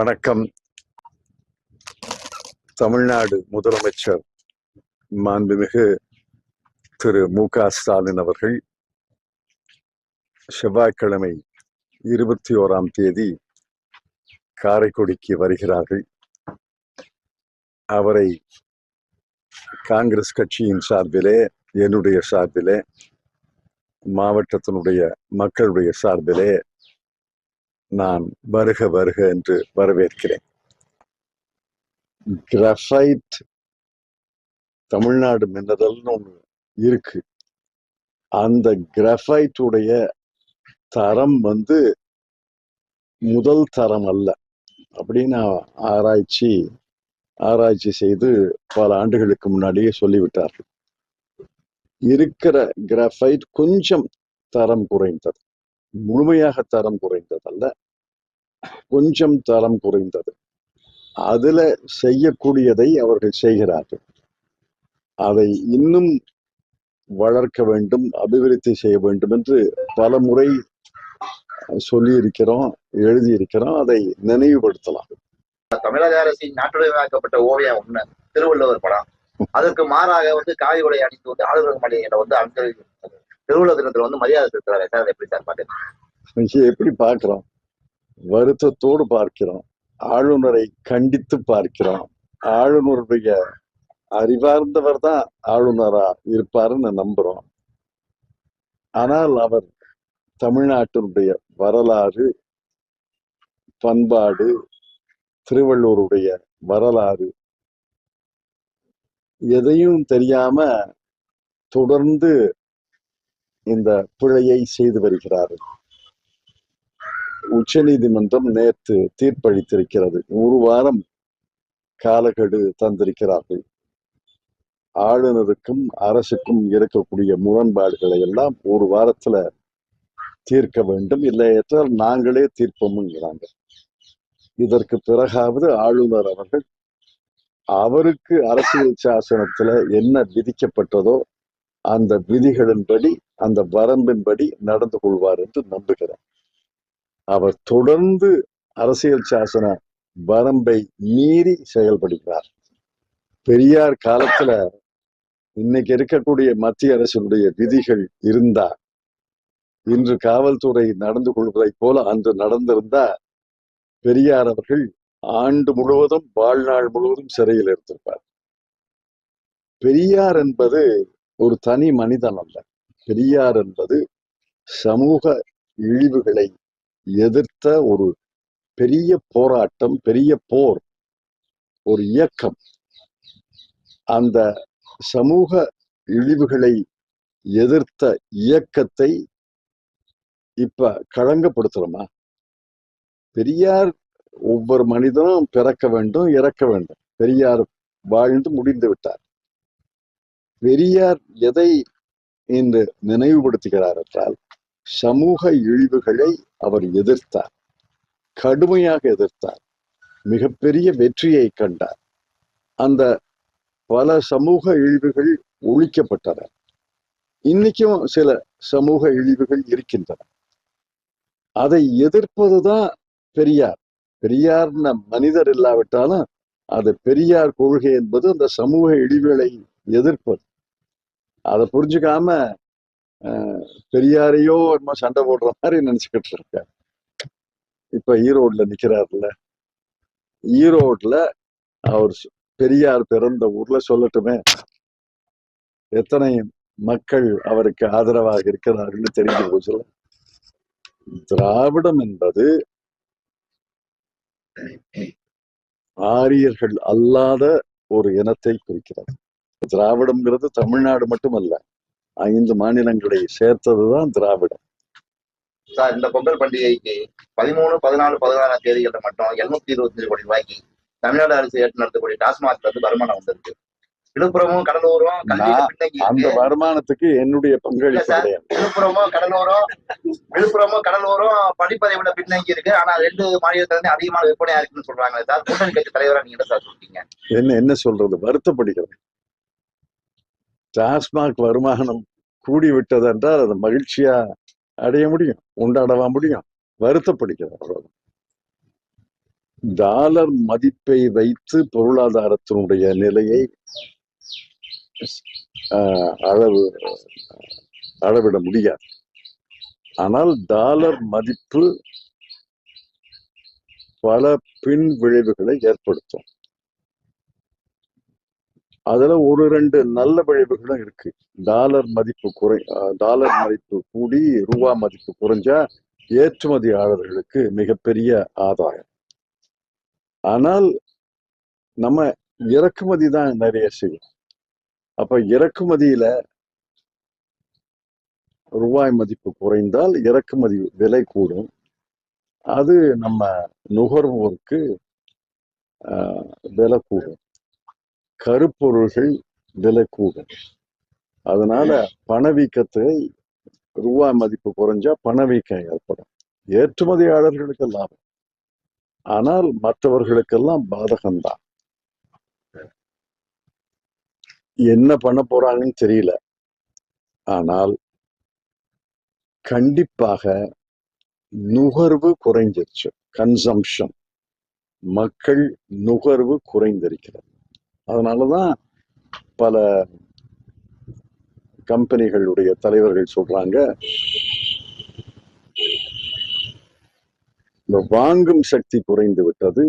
வணக்கம். தமிழ்நாடு முதலமைச்சர் மாண்புமிகு திரு மு க ஸ்டாலின் அவர்கள் செவ்வாய்க்கிழமை இருபத்தி ஓராம் தேதி காரைக்குடிக்கு வருகிறார்கள். அவரை காங்கிரஸ் கட்சியின் சார்பிலே என்னுடைய சார்பிலே மாவட்டத்தினுடைய மக்களுடைய சார்பிலே நான் வருக வருக என்று வரவேற்கிறேன். கிராஃபைட் தமிழ்நாடு மின்னதல்னு ஒன்று இருக்கு. அந்த கிராஃபைட் உடைய தரம் வந்து முதல் தரம் அல்ல. அப்படின்னு ஆராய்ச்சி ஆராய்ச்சி செய்து பல ஆண்டுகளுக்கு முன்னாடியே சொல்லிவிட்டார்கள். இருக்கிற கிராஃபைட் கொஞ்சம் தரம் குறைந்தது. முழுமையாக தரம் குறைந்ததல்ல. கொஞ்சம் தரம் குறைந்தது. அதுல செய்யக்கூடியதை அவர்கள் செய்கிறார்கள். அதை இன்னும் வளர்க்க வேண்டும் அபிவிருத்தி செய்ய வேண்டும் என்று பல முறை சொல்லியிருக்கிறோம் எழுதியிருக்கிறோம். அதை நினைவுபடுத்தலாம். தமிழக அரசின் நாட்டுடைமையாக்கப்பட்ட ஓவியம் ஒண்ணு திருவள்ளுவர் படம். அதற்கு மாறாக வந்து காவி உடை அணிந்து வந்து ஆளுநர் மாளிகையில வந்து அந்த திருவிழா தினத்துல வந்து மரியாதை செலுத்துறாரு சார் அதை எப்படி சார் பாக்குறீங்க? எப்படி பாக்குறோம்? வருத்தத்தோடு பார்க்கிறோம். ஆளுநரை கண்டித்து பார்க்கிறோம். ஆளுநருடைய அறிவார்ந்தவர் தான் ஆளுநரா இருப்பாருன்னு நம்புறோம். ஆனால் அவர் தமிழ்நாட்டினுடைய வரலாறு பண்பாடு திருவள்ளூருடைய வரலாறு எதையும் தெரியாம தொடர்ந்து இந்த பிழையை செய்து வருகிறார்கள். உச்ச நீதிமன்றம் நேற்று தீர்ப்பளித்திருக்கிறது. ஒரு வாரம் காலக்கெடு தந்திருக்கிறார்கள். ஆளுநருக்கும் அரசுக்கும் இருக்கக்கூடிய முரண்பாடுகளை எல்லாம் ஒரு வாரத்துல தீர்க்க வேண்டும். இல்லை என்றால் நாங்களே தீர்ப்போம்ங்கிறாங்க இதற்கு பிறகாவது ஆளுநர் அவர்கள் அவருக்கு அரசியல் சாசனத்துல என்ன விதிக்கப்பட்டதோ அந்த விதிகளின்படி அந்த வரம்பின்படி நடந்து கொள்வார் என்று நம்புகிறேன். அவர் தொடர்ந்து அரசியல் சாசன வரம்பை மீறி செயல்படுகிறார். பெரியார் காலத்துல இன்னைக்கு இருக்கக்கூடிய மத்திய அரசினுடைய விதிகள் இருந்தா இன்று காவல்துறை நடந்து கொள்வதைப் போல அன்று நடந்திருந்தா பெரியார் அவர்கள் ஆண்டு முழுவதும் வாழ்நாள் முழுவதும் சிறையில் இருந்திருப்பார். பெரியார் என்பது ஒரு தனி மனிதன் அல்ல. பெரியார் என்பது சமூக இழிவுகளை எதிர்த்த ஒரு பெரிய போராட்டம் பெரிய போர் ஒரு இயக்கம். அந்த சமூக இழிவுகளை எதிர்த்த இயக்கத்தை இப்ப களங்கப்படுத்துறோமா? பெரியார் ஒவ்வொரு மனிதனும் பிறக்க வேண்டும் இறக்க வேண்டும். பெரியார் வாழ்ந்து முடிந்து விட்டார். பெரியார் எதை என்று நினைவுபடுத்துகிறார் என்றால் சமூக இழிவுகளை அவர் எதிர்த்தார். கடுமையாக எதிர்த்தார். மிகப்பெரிய வெற்றியை கண்டார். அந்த பல சமூக இழிவுகள் ஒழிக்கப்பட்டன. இன்னைக்கும் சில சமூக இழிவுகள் இருக்கின்றன. அதை எதிர்ப்பதுதான் பெரியார். பெரியார்ன மனிதர் இல்லாவிட்டாலும் அது பெரியார் கொள்கை என்பது அந்த சமூக இழிவுகளை எதிர்ப்பது. அதை புரிஞ்சுக்காம பெரியாரையோ என்னமோ சண்டை போடுற மாதிரி நினைச்சுக்கிட்டு இருக்க இப்ப ஈரோட்ல நிக்கிறாருல ஈரோட்ல அவர் பெரியார் பிறந்த ஊர்ல சொல்லட்டுமே. எத்தனை மக்கள் அவருக்கு ஆதரவாக இருக்கிறார்கள் தெரிஞ்சு போச்சுல திராவிடம் என்பது ஆரியர்கள் அல்லாத ஒரு இனத்தை குறிக்கிறது. திராவிடம்ங்கிறது தமிழ்நாடு மட்டுமல்ல ஐந்து மாநிலங்களை சேர்த்ததுதான் திராவிடம். சார் இந்த பொங்கல் பண்டிகைக்கு பதிமூணு பதினாலு பதினாறாம் தேதிகளில் மட்டும் எழுநூத்தி இருபத்தஞ்சு கோடி ரூபாய்க்கு தமிழ்நாடு அரசு ஏற்று நடத்தக்கூடிய டாஸ்மாக்ல இருந்து வருமானம் வந்திருக்கு. விழுப்புரமும் கடலூரும் அந்த. வருமானத்துக்கு என்னுடைய பங்களிப்பு விழுப்புரமும் கடலூரும் விழுப்புரமும் கடலூரும் படிப்பதை விட பின்தங்கி இருக்கு. ஆனா ரெண்டு மாநிலத்துல இருந்து அதிகமான விற்பனையா இருக்குன்னு சொல்றாங்க சார். கூட்டணி கட்சி தலைவரா நீங்க சார் சொல்றீங்க? என்ன என்ன சொல்றது? வருத்தப்படுகிறது டாஸ்மாக் வருமானம் கூடிவிட்டது என்றால் அது மகிழ்ச்சியா அடைய முடியும் உண்டாடவா முடியும் வருத்தப்படுகிறது அவ்வளவுதான். டாலர் மதிப்பை வைத்து பொருளாதாரத்தினுடைய நிலையை ஆஹ், அளவு அளவிட முடியாது. ஆனால் டாலர் மதிப்பு பல பின் விளைவுகளை ஏற்படுத்தும். அதுல ஒரு ரெண்டு நல்ல விளைவுகளும் இருக்கு. டாலர் மதிப்பு குறை டாலர் மதிப்பு கூடி ரூபா மதிப்பு குறைஞ்சா ஏற்றுமதியாளர்களுக்கு மிகப்பெரிய ஆதாயம். ஆனால் நம்ம இறக்குமதி தான் நிறைய செய்யும். அப்ப இறக்குமதியில ரூபாய் மதிப்பு குறைந்தால் இறக்குமதி விலை கூடும். அது நம்ம நுகர்வோருக்கு ஆஹ், விலை கூடும். கருப்பொருள்கள் விலை கூடும் அதனால பணவீக்கத்தை ரூபாய் மதிப்பு குறைஞ்சா பணவீக்கம் ஏற்படும். ஏற்றுமதியாளர்களுக்கு லாபம். ஆனால் மற்றவர்களுக்கெல்லாம் பாதகம்தான். என்ன பண்ண போறாங்கன்னு தெரியல. ஆனால் கண்டிப்பாக நுகர்வு குறைஞ்சிருச்சு. கன்சம்ஷன் மக்கள் நுகர்வு குறைந்திருக்கிறது. அதனாலதான் பல கம்பெனிகளுடைய தலைவர்கள் சொல்றாங்க இந்த வாங்கும் சக்தி குறைந்து விட்டது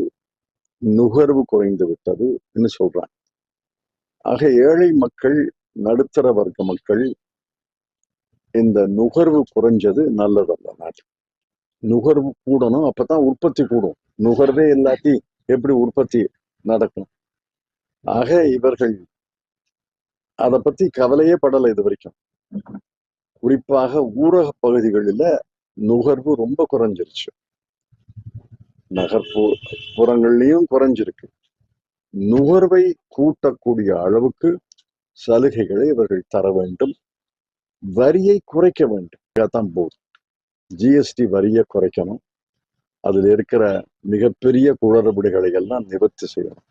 நுகர்வு குறைந்து விட்டது சொல்றாங்க. ஆக ஏழை மக்கள் நடுத்தர வர்க்க மக்கள் இந்த நுகர்வு குறைஞ்சது நல்லதல்ல நாட்டு நுகர்வு கூடணும் அப்பதான் உற்பத்தி கூடும். நுகர்வே இல்லாட்டி எப்படி உற்பத்தி நடக்கும்? ஆக இவர்கள் அதை பத்தி கவலையே படலை இது வரைக்கும் குறிப்பாக ஊரக பகுதிகளில நுகர்வு ரொம்ப குறைஞ்சிருச்சு. நகர்ப்பு புறங்கள்லயும் குறைஞ்சிருக்கு. நுகர்வை கூட்டக்கூடிய அளவுக்கு சலுகைகளை இவர்கள் தர வேண்டும். வரியை குறைக்க வேண்டும். தான் போதும் ஜிஎஸ்டி வரியை குறைக்கணும். அதுல இருக்கிற மிகப்பெரிய குளறுபடிகளை எல்லாம் நிவர்த்தி செய்யணும்.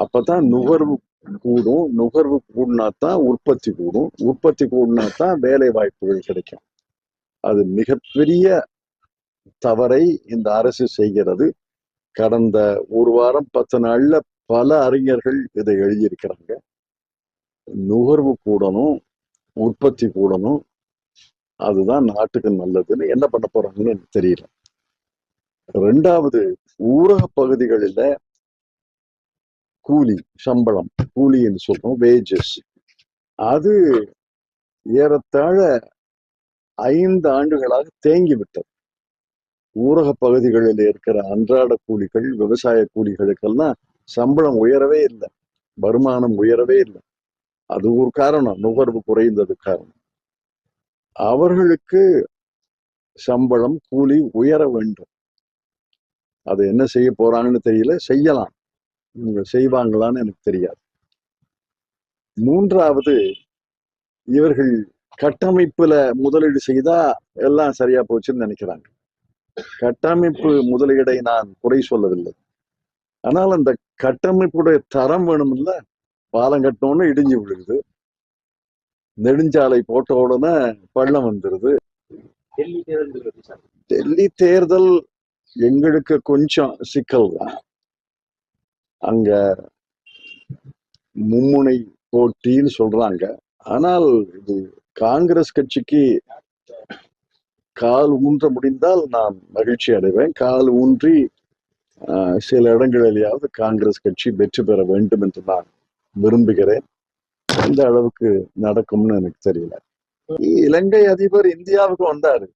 அப்பதான் நுகர்வு கூடும். நுகர்வு கூடினா தான் உற்பத்தி கூடும். உற்பத்தி கூடினா தான் வேலை வாய்ப்புகள் கிடைக்கும். அது மிகப்பெரிய தவறை இந்த அரசு செய்கிறது. கடந்த ஒரு வாரம் பத்து நாள்ல பல அறிஞர்கள் இதை எழுதியிருக்கிறாங்க. நுகர்வு கூடணும் உற்பத்தி கூடணும். அதுதான் நாட்டுக்கு நல்லதுன்னு என்ன பண்ண போறாங்கன்னு எனக்கு தெரியல. ரெண்டாவது ஊரக பகுதிகளில் கூலி சம்பளம் கூலி என்று சொல்றோம் வேஜஸ் அது ஏறத்தாழ ஐந்து ஆண்டுகளாக தேங்கி விட்டது ஊரக பகுதிகளில் இருக்கிற அன்றாட கூலிகள் விவசாய கூலிகளுக்கெல்லாம் சம்பளம் உயரவே இல்லை வருமானம் உயரவே இல்லை. அது ஒரு காரணம் நுகர்வு குறைந்தது காரணம். அவர்களுக்கு சம்பளம் கூலி உயர வேண்டும். அது என்ன செய்ய போறாங்கன்னு தெரியல செய்யலாம். இவங்க செய்வாங்களான்னு எனக்கு தெரியாது. மூன்றாவது இவர்கள் கட்டமைப்புல முதலீடு செய்தா எல்லாம் சரியா போச்சுன்னு நினைக்கிறாங்க. கட்டமைப்பு முதலீடை நான் குறை சொல்லவில்லை. ஆனால் அந்த கட்டமைப்புடைய தரம் வேணும் இல்ல பாலம் கட்டணும்னு இடிஞ்சு விழுகுது. நெடுஞ்சாலை போட்ட உடனே பள்ளம் வந்துருது. டெல்லி தேர்தல் எங்களுக்கு கொஞ்சம் சிக்கல் தான் அங்க மும்முனை போட்டின்னு சொல்றாங்க. ஆனால் இது காங்கிரஸ் கட்சிக்கு கால் ஊன்ற முடிந்தால் நான் மகிழ்ச்சி அடைவேன். கால் ஊன்றி ஆஹ், சில இடங்களிலேயாவது காங்கிரஸ் கட்சி வெற்றி பெற வேண்டும் என்று நான் விரும்புகிறேன். எந்த அளவுக்கு நடக்கும்னு எனக்கு தெரியல. இலங்கை அதிபர் இந்தியாவுக்கு வந்தாரு.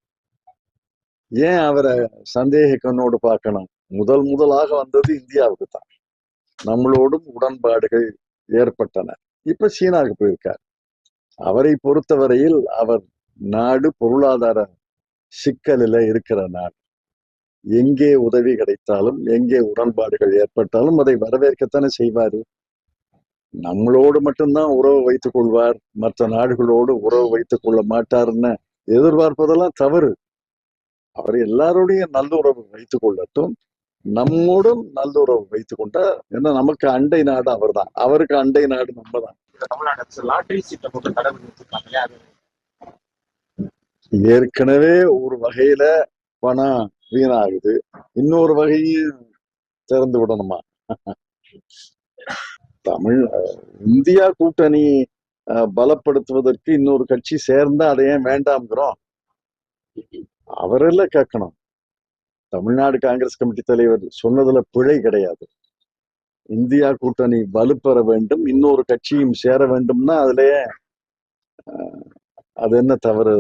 ஏன் அவரை சந்தேக கண்ணோடு பார்க்கணும்? முதல் முதலாக வந்தது இந்தியாவுக்கு தான். நம்மளோடும் உடன்பாடுகள் ஏற்பட்டன. இப்ப சீனாவுக்கு போயிருக்கார். அவரை பொறுத்தவரையில் அவர் நாடு பொருளாதார சிக்கலில் இருக்கிற நாடு. எங்கே உதவி கிடைத்தாலும் எங்கே உடன்பாடுகள் ஏற்பட்டாலும் அதை வரவேற்கத்தானே செய்வாரு. நம்மளோடு மட்டும்தான் உறவு வைத்துக் கொள்வார். மற்ற நாடுகளோடு உறவு வைத்துக் கொள்ள மாட்டாருன்னு எதிர்பார்ப்பதெல்லாம் தவறு. அவர் எல்லாரோடையும் நல்லுறவு வைத்துக் கொள்ளட்டும். நம்மோடும் நல்லுறவு வைத்துக் கொண்டா ஏன்னா நமக்கு அண்டை நாடு அவர்தான். அவருக்கு அண்டை நாடு நம்ம தான் ஏற்கனவே ஒரு வகையில பணம் வீணாகுது. இன்னொரு வகையும் திறந்து விடணுமா? தமிழ் இந்தியா கூட்டணி பலப்படுத்துவதற்கு இன்னொரு கட்சி சேர்ந்தா அதை ஏன் வேண்டாம்ங்கிறோம்? அவரெல்லாம் கேட்கணும். தமிழ்நாடு காங்கிரஸ் கமிட்டி தலைவர் சொன்னதுல பிழை கிடையாது. இந்தியா கூட்டணி வலுப்பெற வேண்டும் இன்னொரு கட்சியும் சேர வேண்டும்னா அதுலயே அது என்ன தவறு